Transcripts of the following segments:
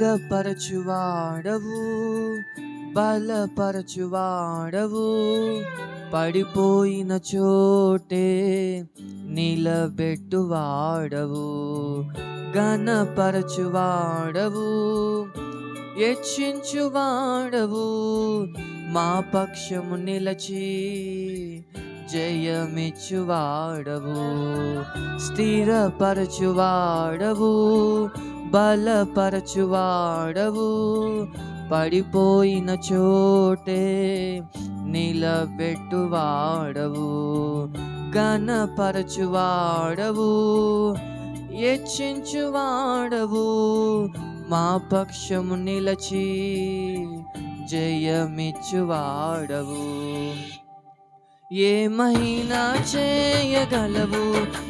స్థిరపరచువాడవు బలపరచువాడవు. పడిపోయిన చోటే నిలబెట్టువాడవు ఘనపరచువాడవు. యక్షించువాడవు మా పక్షము నిలచి జయమిచ్చువాడవు. స్థిరపరచువాడవు బలపరచువాడవు. పడిపోయిన చోటే నిలబెట్టువాడవు. కనపరచువాడవు హెచ్చించువాడవు మా పక్షము నిలచి జయమిచ్చువాడవు. ఏమైనా చేయగలవు?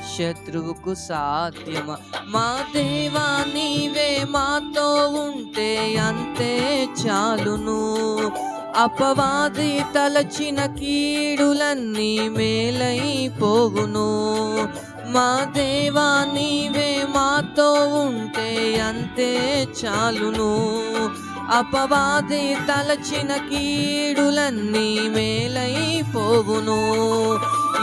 శత్రువుకు సాధ్యమా? మా దేవా నీవే మాతో ఉంటే అంతే చాలును. అపవాది తలచిన కీడులన్నీ మేలైపోవును. మా దేవా నీవే మాతో ఉంటే అంతే చాలును. అపవాది తలచిన కీడులన్నీ మేలైపోవును.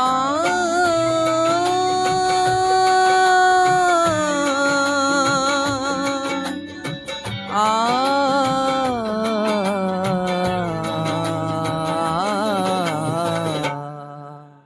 Aww.